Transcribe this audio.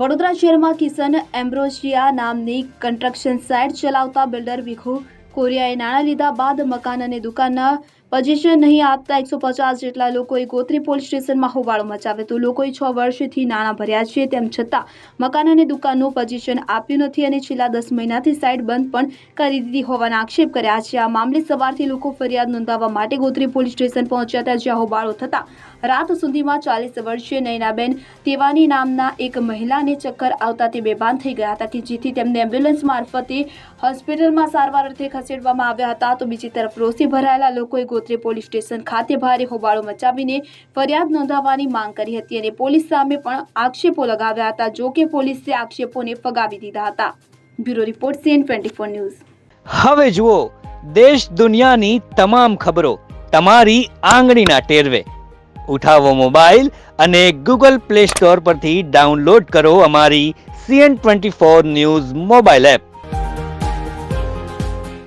વડોદરા શહેરમાં કિશન એમ્બ્રોસિયા નામની construction site ચલાવતા બિલ્ડર વિખુ કોરિયાએ નાણાં લીધા બાદ મકાન અને દુકાનના પજેશન નહીં આપતા એકસો પચાસ જેટલા લોકોએ ગોત્રી પોલીસ સ્ટેશનમાં હોબાળો મચાવ્યો તો લોકોએ છ વર્ષથી નાણાં ભર્યા છે તેમ છતાં મકાન અને દુકાનનું પજેશન આપ્યું નથી અને છેલ્લા દસ મહિનાથી સાઇટ બંધ પણ કરી દીધી હોવાના આક્ષેપ કર્યા છે. આ મામલે સવારથી લોકો ફરિયાદ નોંધાવવા માટે ગોત્રી પોલીસ સ્ટેશન પહોંચ્યા હતા, જ્યાં હોબાળો થતાં રાત સુધીમાં ચાલીસ વર્ષીય નયનાબેન તેવાની નામના એક મહિલાને ચક્કર આવતા તે બેભાન થઈ ગયા હતા કે જેથી તેમને એમ્બ્યુલન્સ મારફતે હોસ્પિટલમાં સારવાર અર્થે ખસેડવામાં આવ્યા હતા. તો બીજી તરફ રોષે ભરાયેલા લોકોએ ગોત્રે પોલીસ સ્ટેશન ખાતે ભારે હોબાળો મચાવીને ફરિયાદ નોંધાવવાની માંગ કરી હતી અને પોલીસ સામે પણ આક્ષેપો લગાવ્યા હતા, જો કે પોલીસે આક્ષેપોને ફગાવી દીધા હતા. Bureau report, CN twenty four news. હવે જુઓ, દેશ દુનિયાની તમામ ખબરો તમારી આંગળીના ટેરવે. ઉઠાવો મોબાઈલ અને ગૂગલ પ્લે સ્ટોર પરથી ડાઉનલોડ કરો અમારી CN twenty four news mobile app.